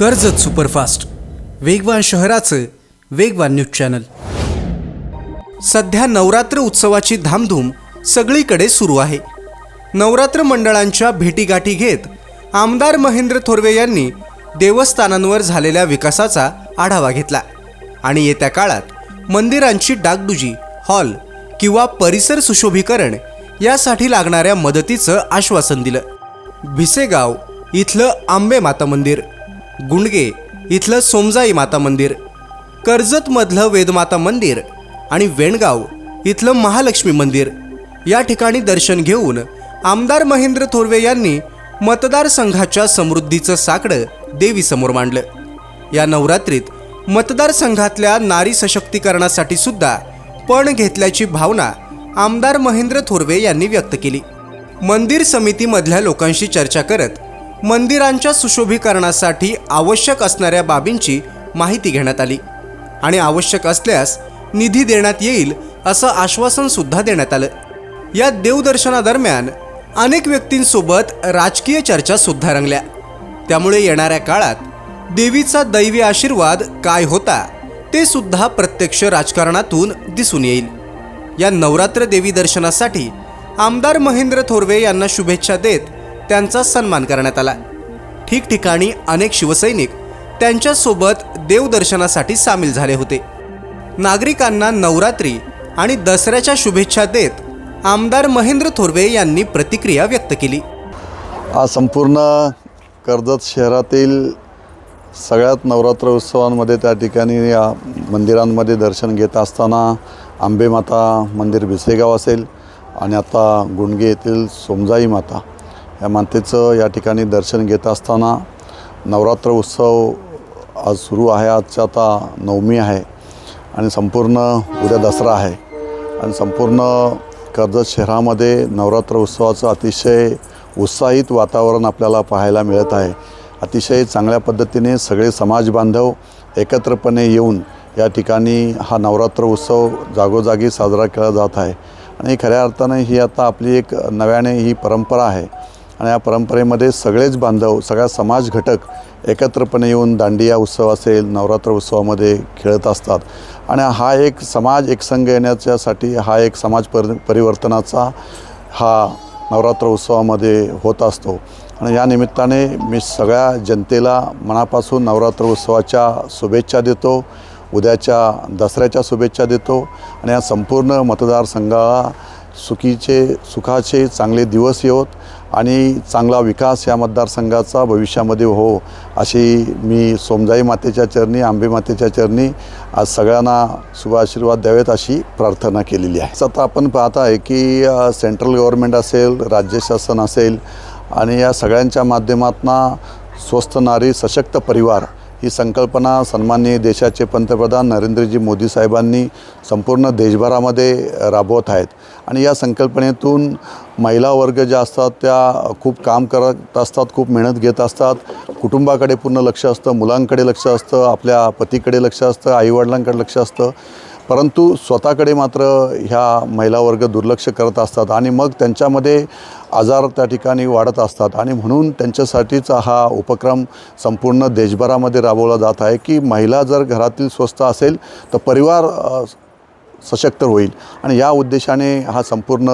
Karjat superfast. वेगवान शहराचं वेगवान न्यूज चॅनल. सध्या नवरात्र उत्सवाची धामधूम सगळीकडे सुरू आहे. नवरात्र मंडळांच्या भेटीगाठी घेत आमदार महेंद्र थोरवे यांनी देवस्थानांवर झालेल्या विकासाचा आढावा घेतला आणि येत्या काळात मंदिरांची डागडुजी हॉल किंवा परिसर सुशोभीकरण यासाठी लागणाऱ्या मदतीचं आश्वासन दिलं. भिसेगाव इथलं आंबे माता मंदिर. गुंडगे इथलं सोमजाई माता मंदिर कर्जतमधलं वेदमाता मंदिर आणि वेणगाव इथलं महालक्ष्मी मंदिर. या ठिकाणी दर्शन घेऊन आमदार महेंद्र थोरवे यांनी मतदारसंघाच्या समृद्धीचं साकडं देवीसमोर मांडलं. या नवरात्रीत मतदारसंघातल्या नारी सशक्तीकरणासाठी सुद्धा पण घेतल्याची भावना आमदार महेंद्र थोरवे यांनी व्यक्त केली. मंदिर समितीमधल्या लोकांशी चर्चा करत मंदिरांच्या सुशोभीकरणासाठी आवश्यक असणाऱ्या बाबींची माहिती घेण्यात आली. आणि आवश्यक असल्यास निधी देण्यात येईल असं आश्वासनसुद्धा देण्यात आलं. या देवदर्शनादरम्यान अनेक व्यक्तींसोबत राजकीय चर्चासुद्धा रंगल्या. त्यामुळे येणाऱ्या काळात देवीचा दैवी आशीर्वाद काय होता ते सुद्धा प्रत्यक्ष राजकारणातून दिसून येईल. या नवरात्र देवी दर्शनासाठी आमदार महेंद्र थोरवे यांना शुभेच्छा देत त्यांचा सन्मान करण्यात आला. ठिकठिकाणी अनेक शिवसैनिक त्यांच्यासोबत देवदर्शनासाठी सामील झाले होते. नागरिकांना नवरात्री आणि दसऱ्याच्या शुभेच्छा देत आमदार महेंद्र थोरवे यांनी प्रतिक्रिया व्यक्त केली. आज संपूर्ण कर्जत शहरातील सगळ्यात नवरात्र उत्सवांमध्ये त्या ठिकाणी या मंदिरांमध्ये दर्शन घेत असताना आंबेमाता मंदिर भिसेगाव असेल आणि आता गुंडगे येथील सोमजाई माता. या मातेचं या ठिकाणी दर्शन घेत असताना नवरात्र उत्सव आज सुरू आहे. आजच्या आता नवमी आहे आणि संपूर्ण उद्या दसरा आहे. आणि संपूर्ण कर्जत शहरामध्ये नवरात्र उत्सवाचं अतिशय उत्साहित वातावरण आपल्याला पाहायला मिळत आहे. अतिशय चांगल्या पद्धतीने सगळे समाज बांधव एकत्रपणे येऊन या ठिकाणी हा नवरात्र उत्सव जागोजागी साजरा केला जात आहे. आणि खऱ्या अर्थानं ही आता आपली एक नव्याने ही परंपरा आहे. आणि या परंपरेमध्ये सगळेच बांधव सगळा समाज घटक एकत्रपणे येऊन दांडिया उत्सव असेल नवरात्र उत्सवामध्ये खेळत असतात. आणि हा एक समाज एकसंघ येण्याच्यासाठी हा एक समाज पर परिवर्तनाचा हा नवरात्र उत्सवामध्ये होत असतो. आणि या निमित्ताने मी सगळ्या जनतेला मनापासून नवरात्र उत्सवाच्या शुभेच्छा देतो उद्याच्या दसऱ्याच्या शुभेच्छा देतो. आणि या संपूर्ण मतदारसंघाला सुखीचे सुखाचे चांगले दिवस येवत आणि चांगला विकास या मतदारसंघाचा भविष्यामध्ये हो अशी मी सोमजाई मातेच्या चरणी आंबे मातेच्या चरणी आज सगळ्यांना शुभ आशीर्वाद द्यावेत अशी प्रार्थना केलेली आहे. आता आपण पाहत आहे की सेंट्रल गव्हर्नमेंट असेल राज्य शासन असेल आणि या सगळ्यांच्या माध्यमातून स्वस्थ नारी सशक्त परिवार ही संकल्पना सन्माननीय देशाचे पंतप्रधान नरेंद्रजी मोदी साहेबांनी संपूर्ण देशभरामध्ये राबवत आहेत. आणि या संकल्पनेतून महिला वर्ग ज्या असतात त्या खूप काम करत असतात खूप मेहनत घेत असतात. कुटुंबाकडे पूर्ण लक्ष असतं मुलांकडे लक्ष असतं आपल्या पतीकडे लक्ष असतं आईवडिलांकडे लक्ष असतं. परंतु स्वतःकडे मात्र ह्या महिला वर्ग दुर्लक्ष करत असतात आणि मग त्यांच्यामध्ये आजार त्या ठिकाणी वाढत असतात. आणि म्हणून त्यांच्यासाठीचा हा उपक्रम संपूर्ण देशभरामध्ये राबवला जात आहे की महिला जर घरातील स्वस्थ असेल तर परिवार सशक्त होईल. आणि या उद्देशाने हा संपूर्ण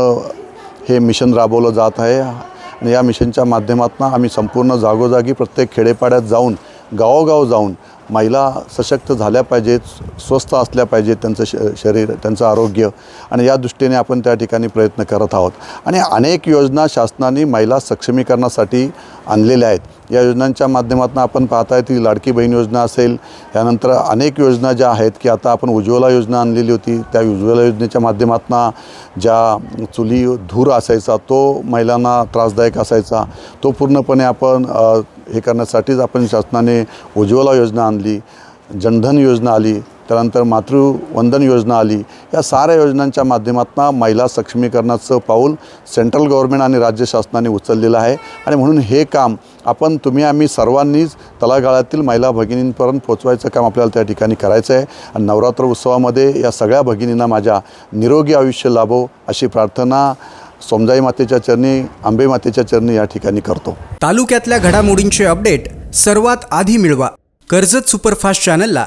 हे मिशन राबवलं जात आहे. आणि या मिशनच्या माध्यमातून आम्ही संपूर्ण जागोजागी प्रत्येक खेडेपाड्यात जाऊन गावोगाव जाऊन महिला सशक्त झाल्या पाहिजेत स्वस्थ असल्या पाहिजेत त्यांचं श शरीर त्यांचं आरोग्य. आणि या दृष्टीने आपण त्या ठिकाणी प्रयत्न करत आहोत. आणि अनेक योजना शासनाने महिला सक्षमीकरणासाठी आणलेल्या आहेत. या योजनांच्या माध्यमातून आपण पाहताय ती लाडकी बहीण योजना असेल त्यानंतर अनेक योजना ज्या आहेत की आता आपण उज्ज्वला योजना आणलेली होती त्या उज्ज्वला योजनेच्या माध्यमातून ज्या चुली धूर असायचा तो महिलांना त्रासदायक असायचा. तो पूर्णपणे आपण हे करण्यासाठीच आपण शासनाने उज्ज्वला योजना आणली जनधन योजना आली त्यानंतर मातृवंदन योजना आली. या साऱ्या योजनांच्या माध्यमातून महिला सक्षमीकरणाचं पाऊल सेंट्रल गव्हर्नमेंट आणि राज्य शासनाने उचललेलं आहे. आणि म्हणून हे काम आपण तुम्ही आम्ही सर्वांनीच तळागाळातील महिला भगिनींपर्यंत पोचवायचं काम आपल्याला त्या ठिकाणी करायचं आहे. आणि नवरात्र उत्सवामध्ये या सगळ्या भगिनींना माझ्या निरोगी आयुष्य लाभो अशी प्रार्थना सोमजाई मातेच्या चरणी आंबे मातेच्या चरणी या ठिकाणी करतो. तालुक्यातल्या घडामोडींचे अपडेट सर्वात आधी मिळवा. कर्जत सुपरफास्ट चॅनलला